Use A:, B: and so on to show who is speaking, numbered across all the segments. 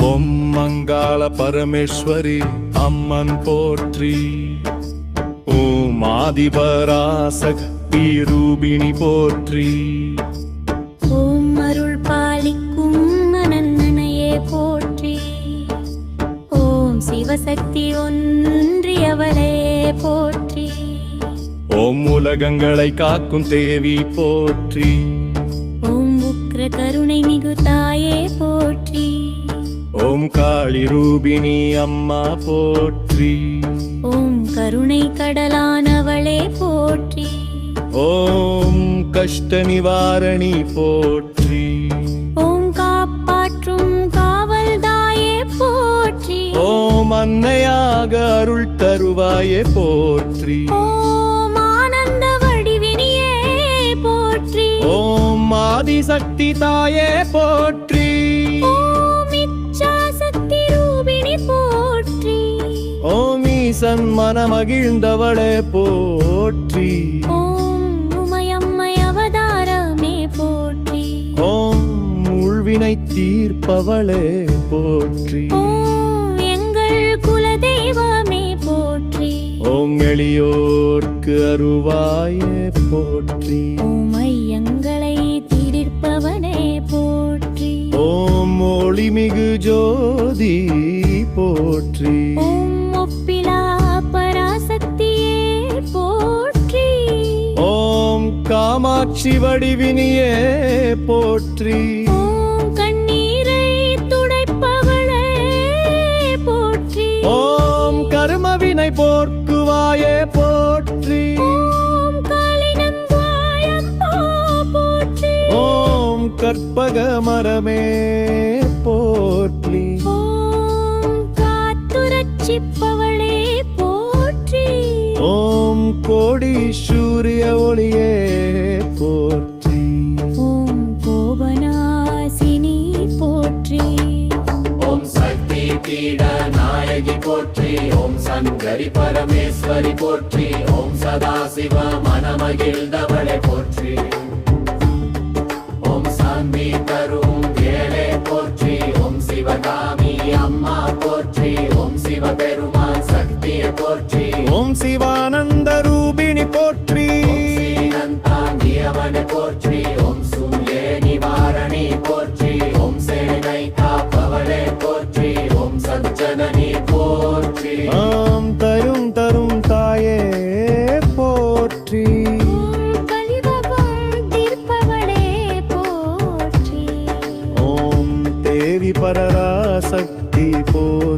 A: ஓம் மங்காள பரமேஸ்வரி அம்மன் போற்றி. ஓம் ஆதிபராசக்தி ரூபிணி போற்றி.
B: ஓம் அருள் பாலிக்கும் மனநனையே போற்றி. ஓம் சிவசக்தி ஒன்றியவளே போற்றி.
A: ஓம் உலகங்களை காக்கும் தேவி போற்றி.
B: ஓம் உக்ர கருணை மிகு தாயே போற்றி.
A: ஓம் காளி ரூபிணி அம்மா போற்றி.
B: ஓம் கருணை கடலானவளே போற்றி.
A: ஓம் கஷ்ட நிவாரணி போற்றி.
B: ஓம் காப்பாற்றும் காவல்தாயே போற்றி.
A: ஓம் அன்னையாக அருள் தருவாயே போற்றி.
B: ஓம் ஆனந்த வடிவினியே போற்றி.
A: ஓம் ஆதிசக்தி தாயே போற்றி. ஈசன் மனமகிழ்ந்தவளே போற்றி.
B: ஓம் உமையம்மை அவதாரமே போற்றி.
A: ஓம் உள்வினை தீர்ப்பவளே போற்றி.
B: ஓம் எங்கள் குலதெய்வமே போற்றி.
A: ஓம் எளியோர்க்கு அருவாயே போற்றி.
B: ஓம் ஐயங்களை
A: காமாட்சி வடிவினியே போற்றி.
B: கண்ணீரை துடைப்பவளே போற்றி.
A: ஓம் கர்மவினை போர்க்குவாயே போற்றி. கற்பக மரமே. போற்றி.
B: ஓம்
C: சங்கரி பரமேஸ்வரி போற்றி. ஓம் சதாசிவ மனமகிழ்ந்தவளை போற்றி. ஓம் சாந்தி தரும் ஏழே போற்றி. ஓம் சிவகாமி அம்மா போற்றி. ஓம் சிவபெருமான் சக்தியை போற்றி.
A: ஓம் சிவானந்த ரூபிணி போற்றி.
C: ஸ்ரீனந்தாங்கியவனை போற்றி.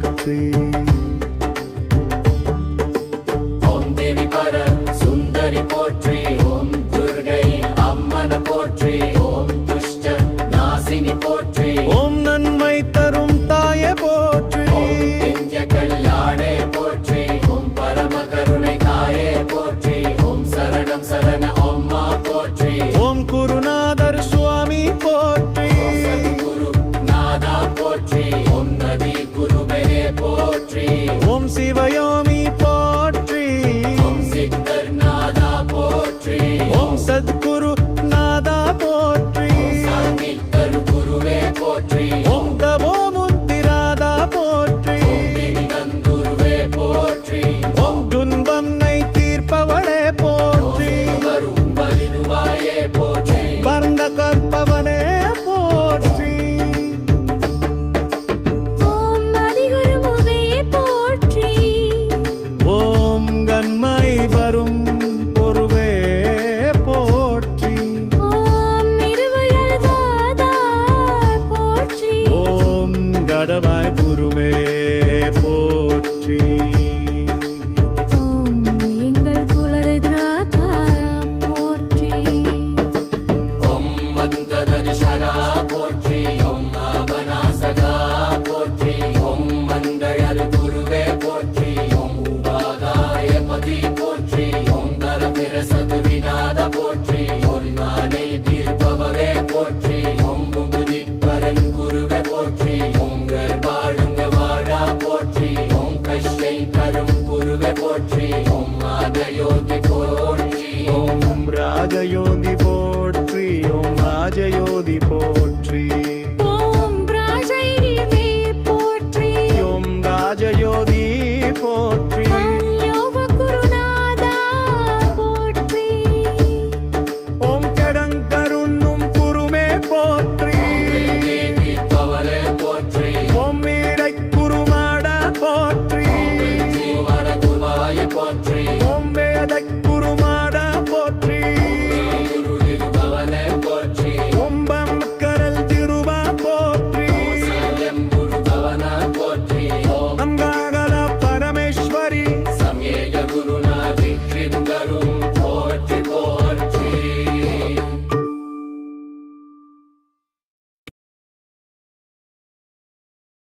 C: போற்றி ஓம்
A: தேவி
C: பர சுந்தரி போற்றி ஓம் துர்கை அம்மன போற்றி ஓம் துஷ்ட நாசினி போற்றி.
A: ஓம் நன்மை தரும் தாயே போற்றி
C: ராஜயோதி போற்றி. ஓம் ராஜயோதி போற்றி. ஓம் ராஜயோதி போற்றி.